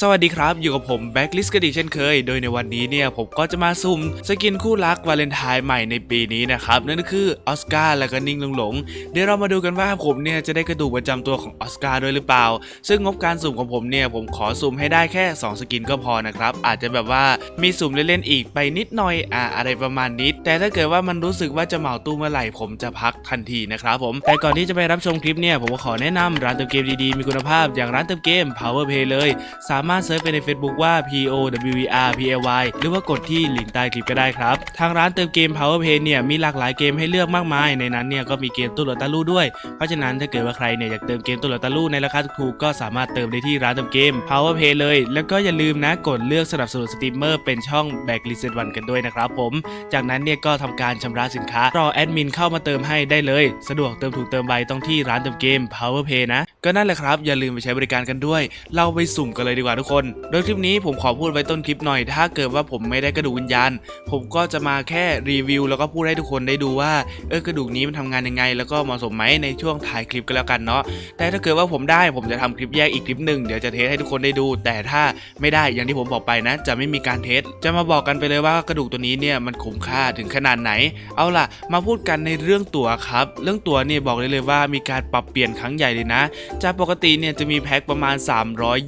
สวัสดีครับ อยู่กับผมแบ็กลิสกดีเช่นเคย โดยในวันนี้เนี่ยผมก็จะมาสุ่มสกินคู่รักวาเลนไทน์ใหม่ในปีนี้นะครับ นั่นก็คือออสการ์และก็นิ่งหลงหลงเดี๋ยวเรามาดูกันว่าผมเนี่ยจะได้กระดูกประจำตัวของออสการ์ด้วยหรือเปล่า ซึ่งงบการสุ่มของผมเนี่ยผมขอสุ่มให้ได้แค่ 2 สกินก็พอนะครับ อาจจะแบบว่ามีสุ่มเล่นๆอีกไปนิดหน่อยอ่าอะไรประมาณนี้ แต่ถ้าเกิดว่ามันรู้สึกว่าจะเหมาตู้เมื่อไหร่ผมจะพักทันทีนะครับผม แต่ก่อนที่จะไปรับชมคลิปเนี่ยผมขอแนะนำร้านเติมเกมดีๆมีคุณภาพอย่างร้านเติมเกม Power Play เลยสามามารถเซิร์ชไปใน Facebook ว่า P O W E R P A Y หรือว่ากดที่ลิงก์ใต้คลิปก็ได้ครับ ทางร้านเติมเกม Power Play เนี่ยมีหลากหลายเกมให้เลือกมากมาย ในนั้นเนี่ยก็มีเกมตู้โหลดตาลู่ด้วย เพราะฉะนั้นถ้าเกิดว่าใครเนี่ยอยากเติมเกมตู้โหลดตาลู่ในราคาถูกก็สามารถเติมได้ที่ร้านเติมเกม Power Play เลย แล้วก็อย่าลืมนะกดเลือกสนับสนุนสตรีมเมอร์เป็นช่อง Back l i s t วันกันด้วยนะครับผม จากนั้นเนี่ยก็ทำการชำระสินค้ารอแอดมินเข้ามาเติมให้ได้เลย สะดวกเติมถูกเติมไวต้องที่ร้านเติมเกม Power Play นะ ก็นั่นแหละครับ อย่าลืมไปใช้บริการกันด้วย เราไปสุ่มกันเลยดีกว่าทุกคน โดยคลิปนี้ผมขอพูดไว้ต้นคลิปหน่อย ถ้าเกิดว่าผมไม่ได้กระดูกวิญญาณ ผมก็จะมาแค่รีวิว แล้วก็พูดให้ทุกคนได้ดูว่าเออกระดูกนี้มันทำงานยังไง แล้วก็เหมาะสมไหมในช่วงถ่ายคลิปก็แล้วกันเนาะแต่ถ้าเกิดว่าผมได้ผมจะทำคลิปแยกอีกคลิปหนึ่งเดี๋ยวจะเทสให้ทุกคนได้ดู แต่ถ้าไม่ได้อย่างที่ผมบอกไปนะ จะไม่มีการเทสจะมาบอกกันไปเลยว่ากระดูกตัวนี้เนี่ยมันคุ้มค่าถึงขนาดไหน เอาล่ะ มาพูดกันในเรื่องตั๋วครับ เรื่องตั๋วเนี่ยบอกเลยเลยว่ามีการปรับเปลี่ยนครั้งใหญ่เลยนะจากปกติเนี่ยจะมีแพ็คประมาณ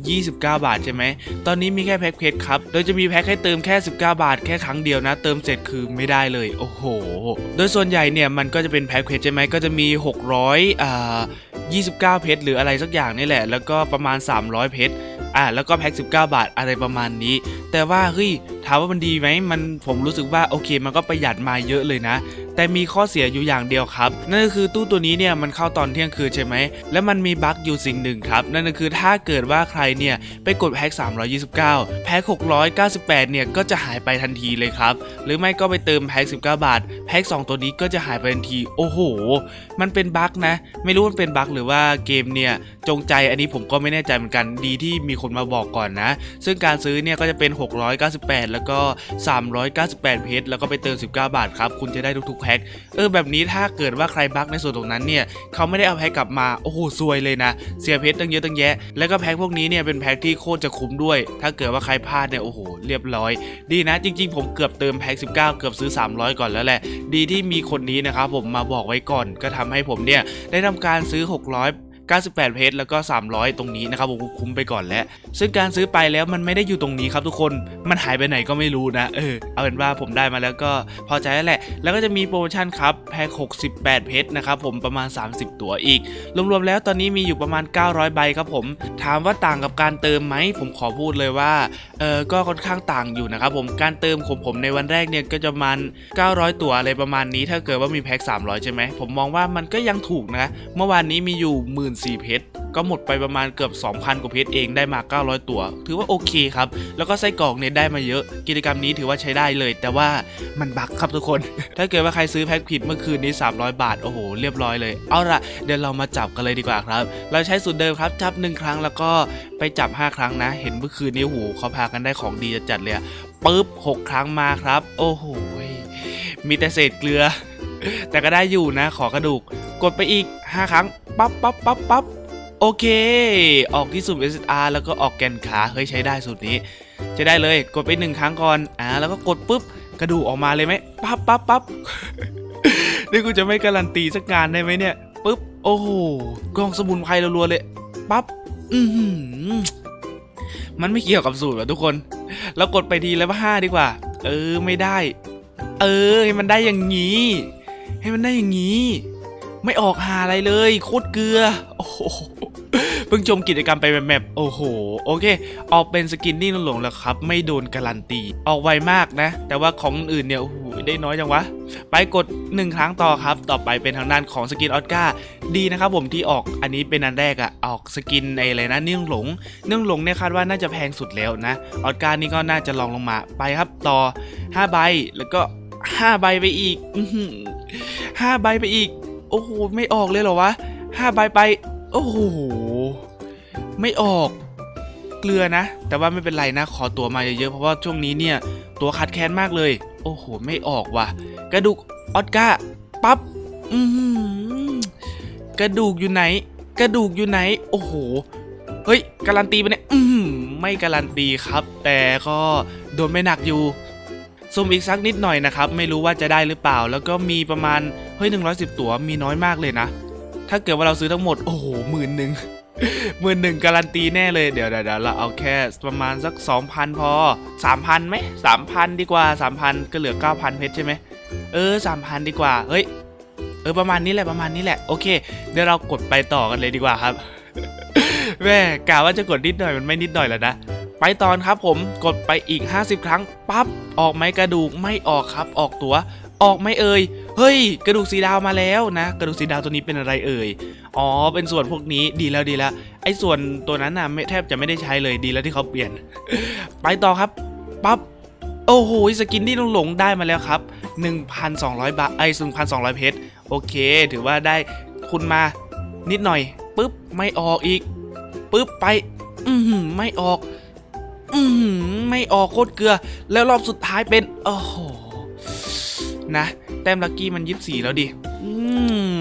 329 บาทใช่ไหม ตอนนี้มีแค่แพ็คเพชรครับ โดยจะมีแพ็คให้เติมแค่ 19 บาทแค่ครั้งเดียวนะ เติมเสร็จคือไม่ได้เลย โอ้โห โดยส่วนใหญ่เนี่ยมันก็จะเป็นแพ็คเพชรใช่ไหมก็จะมี 600อ่า29 เพชรหรืออะไรสักอย่างนี่แหละ แล้วก็ประมาณ 300 เพชร อ่าแล้วก็แพ็ค19 บาทอะไรประมาณนี้ แต่ว่าเฮ้ยถามว่ามันดีไหมมันผมรู้สึกว่าโอเค มันก็ประหยัดมาเยอะเลยนะ แต่มีข้อเสียอยู่อย่างเดียวครับ นั่นก็คือตู้ตัวนี้เนี่ยมันเข้าตอนเที่ยงคืนใช่ไหมแล้วมันมีบั๊กอยู่สิ่งหนึ่งครับ นั่นก็คือถ้าเกิดว่าใครเนี่ยไปกดแพ็ค329 แพ็ค698 เนี่ยก็จะหายไปทันทีเลยครับ หรือไม่ก็ไปเติมแพ็ค19 บาท แพ็ค2 ตัวนี้ก็จะหายไปทันที โอ้โห มันเป็นบั๊กนะ ไม่รู้มันเป็นบั๊กหรือว่าเกมเนี่ย จงใจอันนี้ผมก็ไม่แน่ใจเหมือนกันดีที่มีคนมาบอกก่อนนะ ซึ่งการซื้อเนี่ยก็จะเป็น 698 แล้วก็ 398 เพชรแล้วก็ไปเติม 19 บาทครับคุณจะได้ทุกๆแพ็คเออแบบนี้ถ้าเกิดว่าใครบั๊กในส่วนตรงนั้นเนี่ยเขาไม่ได้เอาแพ็คกลับมาโอ้โหซวยเลยนะ เสียเพชรตั้งเยอะตั้งแยะ แล้วก็แพ็คพวกนี้เนี่ยเป็นแพ็คที่โคตรจะคุ้มด้วย ถ้าเกิดว่าใครพลาดเนี่ยโอ้โหเรียบร้อย ดีนะจริง ๆ ผมเกือบเติมแพ็ค19 เกือบซื้อ 300 ก่อนแล้วแหละ ดีที่มีคนนี้นะครับผมมาบอกไว้ก่อน ก็ทำให้ผมเนี่ยได้ทำการซื้อ 600 98 เพชรแล้วก็ 300 ตรงนี้นะครับผมคุ้มไปก่อนแล้ว ซึ่งการซื้อไปแล้วมันไม่ได้อยู่ตรงนี้ครับทุกคนมันหายไปไหนก็ไม่รู้นะเออเอาเป็นว่าผมได้มาแล้วก็พอใจแล้วแหละ แล้วก็จะมีโปรโมชั่นครับแพ็ค68 เพชรนะครับผมประมาณ 30 ตัวอีก รวมๆแล้วตอนนี้มีอยู่ประมาณ 900 ใบครับผม ถามว่าต่างกับการเติมไหมผมขอพูดเลยว่าเออก็ค่อนข้างต่างอยู่นะครับผมการเติมของผมในวันแรกเนี่ยก็จะมาณ900 ตัวอะไรประมาณนี้ถ้าเกิดว่ามีแพ็ค300 ใช่ไหมผมมองว่ามันก็ยังถูกนะ เมื่อวานนี้มีอยู่4 เพชร ก็หมดไปประมาณเกือบ 2,000 กว่าเพชรเองได้มา 900 ตัว ถือว่าโอเคครับ แล้วก็ไส้กรอกเนี่ยได้มาเยอะ กิจกรรมนี้ถือว่าใช้ได้เลย แต่ว่ามันบักครับทุกคน ถ้าเกิดว่าใครซื้อแพ็คผิดเมื่อคืนนี้ 300 บาท โอ้โห เรียบร้อยเลย เอาละเดี๋ยวเรามาจับกันเลยดีกว่าครับ เราใช้สูตรเดิมครับ จับ 1 ครั้งแล้วก็ไปจับ 5 ครั้งนะ เห็นเมื่อคืนนี้โอ้โหเขาพากันได้ของดีจัดเลยอะปึ๊บ6 ครั้งมาครับ โอ้โหมีแต่เศษเกลือ แต่ก็ได้อยู่นะ ขอกระดูก กดไปอีก 5 ครั้ง ปั๊บปั๊บปั๊บปั๊บโอเค ออกที่สุ่ม SSR แล้วก็ออกแกนขา เฮ้ยใช้ได้สูตรนี้ใช้ได้เลย กดไปหนึ่งครั้งก่อน อ่า แล้วก็กดปุ๊บ กระดูกออกมาเลยไหม ปั๊บปั๊บปั๊บนี่กูจะไม่การันตีสักงานได้ไหมเนี่ย ปุ๊บ โอ้โหกล่องสมุนไพรรัวๆเลย ปั๊บ อือหือมันไม่เกี่ยวกับสูตรว่ะทุกคน เรากดไปทีแล้วว่าห้าดีกว่า เออ ไม่ได้ เออ ให้มันได้อย่างนี้ ให้มันได้อย่างนี้ ไม่ออกหาอะไรเลยโคตรเกลือ โอ้โหเพิ่งชมกิจกรรมไปแบบแบบโอ้โห โอเค ออกเป็นสกินนี่หลงๆแล้วครับ ไม่โดนการันตี ออกไวมากนะ แต่ว่าของอื่นเนี่ยโอ้โหได้น้อยจังวะ ไปกด 1 ครั้งต่อครับ ต่อไปเป็นทางด้านของสกินออสการ์ดีนะครับผมที่ออกอันนี้เป็นอันแรกอะออกสกินไออะไรนะเนื่องหลง เนื่องหลงเนี่ยคาดว่าน่าจะแพงสุดแล้วนะออสการ์นี่ก็น่าจะลองลงมาไปครับต่อ5ใบแล้วก็5ใบไปอีกอื้อหือห้าใบไปอีก โอ้โห ไม่ออกเลยเหรอวะห้าใบไป โอ้โห ไม่ออก เกลือนะ แต่ว่าไม่เป็นไรนะ ขอตัวมาเยอะๆ เพราะว่าช่วงนี้เนี่ย ตัวคัดแค้นมากเลย โอ้โห ไม่ออกว่ะ กระดูกออสการ์ปั๊บ อือหือกระดูกอยู่ไหน กระดูกอยู่ไหน โอ้โห เฮ้ย การันตีไปะเนี่ย อืมไม่การันตีครับ แต่ก็โดนไม่หนักอยู่ซุ่มอีกสักนิดหน่อยนะครับ ไม่รู้ว่าจะได้หรือเปล่า แล้วก็มีประมาณ เฮ้ย110ตั๋วมีน้อยมากเลยนะ ถ้าเกิดว่าเราซื้อทั้งหมด โอ้โหหมื่นหนึ่งหมื่นหนึ่งการันตีแน่เลยเดี๋ยวเดี๋ยวเราเอาแค่ประมาณสัก2,000พอ3,000ไหม3,000ดีกว่า3,000ก็เหลือ9,000เพชรใช่ไหมเออ3,000ดีกว่า เฮ้ย เออ ประมาณนี้แหละประมาณนี้แหละ โอเค เดี๋ยวเรากดไปต่อกันเลยดีกว่าครับแม่กะว่าจะกดนิดหน่อยมันไม่นิดหน่อยแล้วนะ ไปตอนครับผมกดไปอีก 50 ครั้งปั๊บออกไหมกระดูกไม่ออกครับ ออกตัว ออกไหม่เอ่ย เฮ้ย กระดูกสีดาวมาแล้วนะ กระดูกสีดาวตัวนี้เป็นอะไรเอ่ย อ๋อ เป็นส่วนพวกนี้ดีแล้วดีแล้ว ไอ้ส่วนตัวนั้นน่ะแทบจะไม่ได้ใช้เลยดีแล้วที่เขาเปลี่ยน ไปต่อครับ ปั๊บ โอ้โห สกินที่หลงได้มาแล้วครับ 1,200 บาท ไอ้1,200 เพชร โอเค ถือว่าได้คุณมานิดหน่อย ปึ๊บ ไม่ออกอีก ปึ๊บ ไป อือหือไม่ออก อือหือไม่ออกโคตรเกลือ แล้วรอบสุดท้ายเป็น โอ้โห นะ แต้มลักกี้มันยี่สี่แล้วดิ อื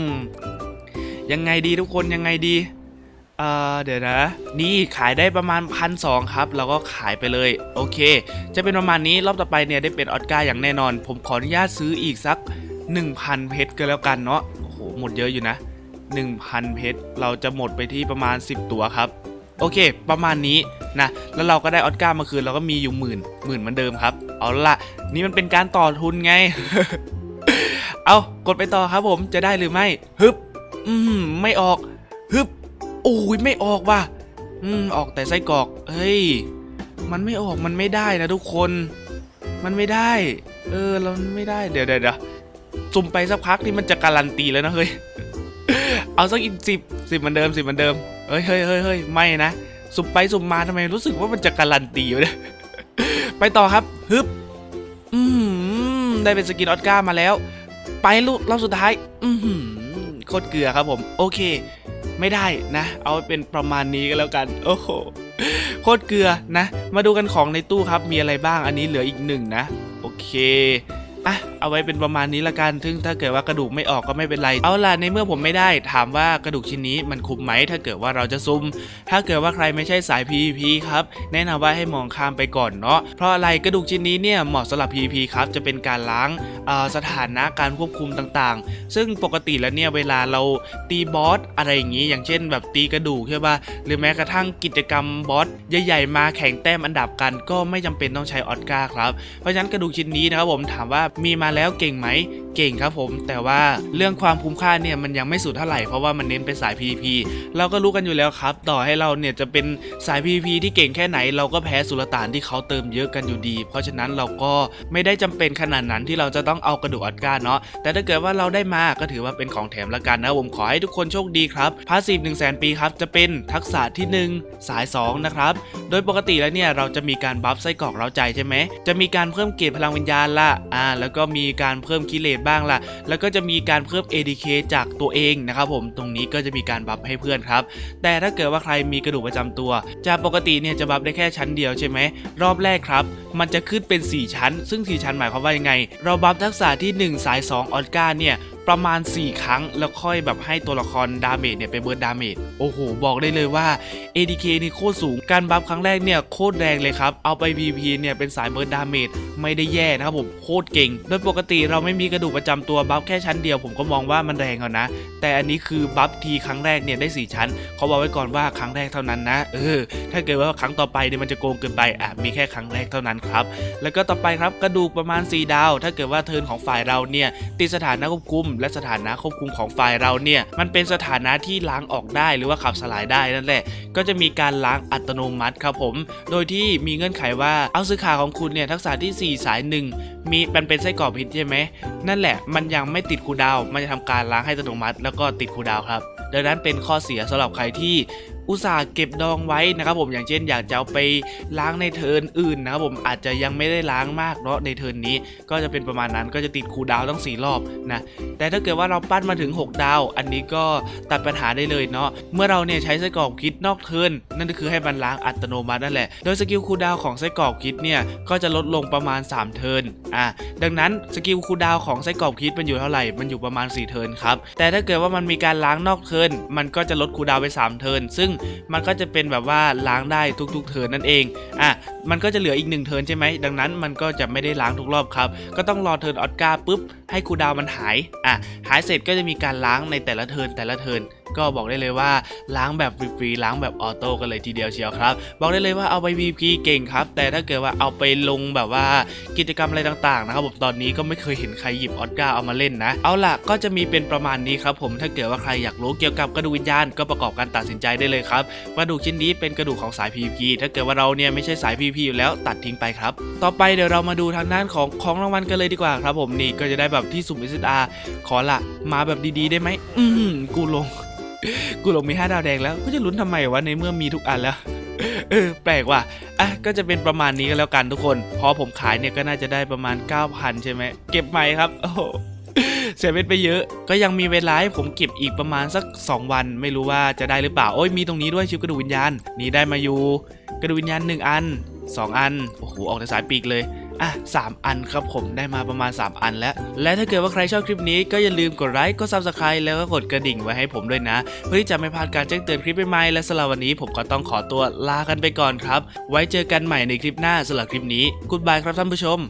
ม ยังไงดีทุกคนยังไงดี เอ่อเดี๋ยวนะ นี่ขายได้ประมาณพันสองครับ เราก็ขายไปเลย โอเค จะเป็นประมาณนี้รอบต่อไปเนี่ยได้เป็นออสการ์อย่างแน่นอน ผมขออนุญาตซื้ออีกสัก 1,000 เพชรก็แล้วกันเนาะโอ้โหหมดเยอะอยู่นะ 1,000 เพชรเราจะหมดไปที่ประมาณ 10 ตัวครับ โอเค ประมาณนี้นะแล้วเราก็ได้ออสการ์มาคืนเราก็มีอยู่หมื่นหมื่นเหมือนเดิมครับ เอาละนี่มันเป็นการต่อทุนไง เอากดไปต่อครับผมจะได้หรือไม่ฮึบอืมไม่ออกฮึบโอ้ยไม่ออกว่ะอืมออกแต่ไส้กรอกเฮ้ยมันไม่ออกมันไม่ได้นะทุกคน มันไม่ได้ เออเราไม่ได้เดี๋ยวเดี๋ยวเดี๋ยวสุ่มไปสักพักนี่มันจะการันตีแล้วนะเฮ้ยเอาสักอีกสิบสิบเหมือนเดิมสิบเหมือนเดิม เฮ้ยเฮ้ยเฮ้ยเฮ้ยไม่นะ สุ่มไปสุ่มมาทำไมรู้สึกว่ามันจะการันตีอยู่เนี่ยไปต่อครับฮึบอืมได้เป็นสกินออสการ์มาแล้ว ไปลูกรอบสุดท้าย อือหือโคตรเกลือครับผม โอเค ไม่ได้นะ เอาเป็นประมาณนี้ก็แล้วกัน โอ้โหโคตรเกลือนะ มาดูกันของในตู้ครับ มีอะไรบ้างอันนี้เหลืออีกหนึ่งนะ โอเคอะเอาไว้เป็นประมาณนี้ละกันซึ่งถ้าเกิดว่ากระดูกไม่ออกก็ไม่เป็นไร เอาล่ะในเมื่อผมไม่ได้ถามว่ากระดูกชิ้นนี้มันคุ้มไหมถ้าเกิดว่าเราจะซุ่มถ้าเกิดว่าใครไม่ใช่สาย PVP ครับแนะนำว่าให้มองข้ามไปก่อนเนาะเพราะอะไรกระดูกชิ้นนี้เนี่ยเหมาะสำหรับ PVP ครับจะเป็นการล้างสถานะการควบคุมต่างๆ ซึ่งปกติแล้วเนี่ยเวลาเราตีบอสอะไรอย่างนี้ อย่างเช่น แบบตีกระดูกใช่ป่ะหรือแม้กระทั่งกิจกรรมบอสใหญ่ๆมาแข่งแต้มอันดับกัน ก็ไม่จำเป็นต้องใช้ออสการ์ครับเพราะฉะนั้นกระดูกชิ้นนี้นะครับผมถามว่ามีมาแล้วเก่งไหมเก่งครับผม แต่ว่าเรื่องความคุ้มค่าเนี่ยมันยังไม่สุดเท่าไหร่เพราะว่ามันเน้นไปสาย PVP เราก็รู้กันอยู่แล้วครับ ต่อให้เราเนี่ยจะเป็นสาย PVP ที่เก่งแค่ไหน เราก็แพ้สุลต่านที่เขาเติมเยอะกันอยู่ดี เพราะฉะนั้นเราก็ไม่ได้จำเป็นขนาดนั้นที่เราจะต้องเอากระดูกออสการ์เนาะแต่ถ้าเกิดว่าเราได้มาก็ถือว่าเป็นของแถมละกันนะผมขอให้ทุกคนโชคดีครับพาสซีฟ1 0 0 0 0 0ปีครับจะเป็นทักษะทีหนึ่1 สาย 2 นะครับ โดยปกติแล้วเนี่ยเราจะมีการบัฟไส้กรอกเราใจใช่ไหมจะมีการเพิ่มเกรดพลังวิญญาณละอ่าแล้วก็มีีการเพิ่มกิเลสบ้างละแล้วก็จะมีการเพิ่ม ADK จากตัวเองนะครับผมตรงนี้ก็จะมีการบัฟให้เพื่อนครับ แต่ถ้าเกิดว่าใครมีกระดูกประจำตัว จากปกติเนี่ยจะบัฟได้แค่ชั้นเดียวใช่ไหมรอบแรกครับ มันจะขึ้นเป็น 4 ชั้น ซึ่ง 4 ชั้นหมายความว่ายังไง เราบัฟทักษะที่ 1 สาย 2 ออสการ์เนี่ย ประมาณ 4 ครั้ง แล้วค่อยแบบให้ตัวละครดาเมจเนี่ยไปเบิร์ดดาเมจโอ้โห บอกได้เลยว่า ADK นี่โคตรสูงการบัฟครั้งแรกเนี่ยโคตรแรงเลยครับ เอาไป VP เนี่ยเป็นสายเบิร์ดดาเมจไม่ได้แย่นะครับผมโคตรเก่ง โดยปกติเราไม่มีกระดูกประจำตัวบัฟแค่ชั้นเดียวผมก็มองว่ามันแรงก่อนนะ แต่อันนี้คือบัฟทีครั้งแรกเนี่ยได้ 4 ชั้นเขาบอกไว้ก่อนว่าครั้งแรกเท่านั้นนะเออถ้าเกิดว่าครั้งต่อไปเนี่ยมันจะโกงเกินไปอะมีแค่ครั้งแรกเท่านั้นครับแล้วก็ต่อไปครับกระดูกประมาณ 4 ดาว ถ้าเกิดว่าเทิร์นของฝ่ายเราเนี่ยติดสถานะควบคุมและสถานะควบคุมของฝ่ายเราเนี่ยมันเป็นสถานะที่ล้างออกได้หรือว่าขับสลายได้นั่นแหละ ก็จะมีการล้างอัตโนมัติครับผม โดยที่มีเงื่อนไขว่าเอาซื้อขาของคุณเนี่ยทักษะที่ 4 สายหนึ่งมีมันเป็นไส้กรอกพิษใช่ไหมนั่นแหละมันยังไม่ติดคูดาว มันจะทำการล้างให้อัตโนมัติ แล้วก็ติดคูดาวครับดังนั้นเป็นข้อเสียสำหรับใครที่ อุตส่าห์เก็บดองไว้นะครับผมอย่างเช่นอยากจะเอาไปล้างในเทิร์นอื่นนะครับผมอาจจะยังไม่ได้ล้างมากเนาะในเทิร์นนี้ ก็จะเป็นประมาณนั้นก็จะติดคูดาวต้อง4รอบนะแต่ถ้าเกิดว่าเราปั้นมาถึง 6 ดาว อันนี้ก็ตัดปัญหาได้เลยเนาะเมื่อเราเนี่ยใช้ไส้กรอกคิดนอกเทิร์นนั่นก็คือให้มันล้างอัตโนมัตินั่นแหละ โดยสกิลคูดาวของไส้กรอกคิดเนี่ยก็จะลดลงประมาณ 3 เทิร์นอะดังนั้นสกิลคูดาวของไส้กรอกคิดมันอยู่เท่าไหร่มันอยู่ประมาณ 4 เทิร์นครับแต่ถ้าเกิดว่ามันมีการล้างนอกเทิร์นมันก็จะลดคูดาวไป 3 เทิร์นซึ่งมันก็จะเป็นแบบว่าล้างได้ทุกๆเทิร์นนั่นเองอะมันก็จะเหลืออีกหนึ่งเทิร์นใช่ไหมดังนั้นมันก็จะไม่ได้ล้างทุกรอบครับ ก็ต้องรอเทิร์นออสการ์ปุ๊บให้คูดาวมันหายอะหายเสร็จก็จะมีการล้างในแต่ละเทิร์นแต่ละเทิร์น ก็บอกได้เลยว่าล้างแบบฟรีๆล้างแบบออโต้กันเลยทีเดียวเชียวครับ บอกได้เลยว่าเอาไป VP เก่งครับ แต่ถ้าเกิดว่าเอาไปลงแบบว่ากิจกรรมอะไรต่างๆนะครับผมตอนนี้ก็ไม่เคยเห็นใครหยิบออสการ์เอามาเล่นนะ เอาล่ะก็จะมีเป็นประมาณนี้ครับผมถ้าเกิดว่าใครอยากรู้เกี่ยวกับกระดูกวิญญาณก็ประกอบการตัดสินใจได้เลยครับกระดูกชิ้นนี้เป็นกระดูกของสาย PVP ถ้าเกิดว่าเราเนี่ยไม่ใช่สาย PVP อยู่แล้วตัดทิ้งไปครับ ต่อไปเดี๋ยวเรามาดูทางด้านของของรางวัลกันเลยดีกว่าครับผมนี่ก็จะได้แบบที่สุ่ม SSR ขอละมาแบบดีๆได้ไหมอืมกูลง กูลงมี5ดาวแดงแล้วก็จะลุ้นทำไมวะในเมื่อมีทุกอันแล้ว เออ แปลกว่ะอะก็จะเป็นประมาณนี้ก็แล้วกันทุกคน พอผมขายเนี่ยก็น่าจะได้ประมาณ 9,000 ใช่ไหม เก็บใหม่ครับ โอ้เสียเม็ดไปเยอะ ก็ยังมีเวลาให้ผมเก็บอีกประมาณสัก 2 วัน ไม่รู้ว่าจะได้หรือเปล่า โอ้ยมีตรงนี้ด้วยชิวกระดูกวิญญาณ นี่ได้มาอยู่ กระดูกวิญญาณ 1 อัน 2 อัน โอ้โห ออกแต่สายปีกเลย อะ3อันครับผมได้มาประมาณ 3 อันแล้ว และถ้าเกิดว่าใครชอบคลิปนี้ก็อย่าลืมกดไลค์กด subscribe แล้วก็กดกระดิ่งไว้ให้ผมด้วยนะ เพื่อที่จะไม่พลาดการแจ้งเตือนคลิปใหม่ๆและสำหรับวันนี้ผมก็ต้องขอตัวลากันไปก่อนครับ ไว้เจอกันใหม่ในคลิปหน้าสำหรับคลิปนี้กูดบายครับท่านผู้ชม